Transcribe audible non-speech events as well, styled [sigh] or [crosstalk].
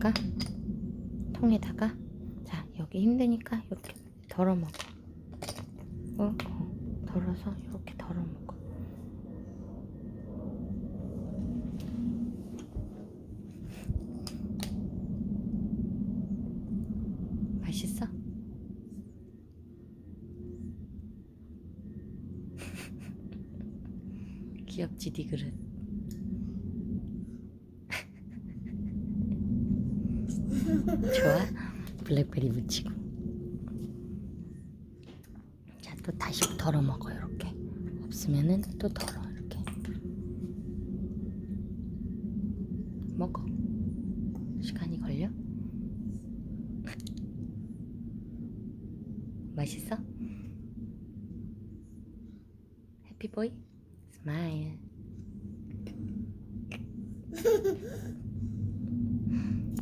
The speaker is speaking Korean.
통에다가 통에다가 자 여기 힘드니까 이렇게 덜어 먹어. 어, 어 덜어서 이렇게 덜어 먹어. 맛있어? [laughs] 귀엽지 네 그릇. 좋아? 블랙베리 묻히고. 자, 또 다시 덜어 먹어, 이렇게. 없으면은 또 덜어, 이렇게. 먹어. 시간이 걸려? [laughs] 맛있어? 해피보이? 스마일. [laughs]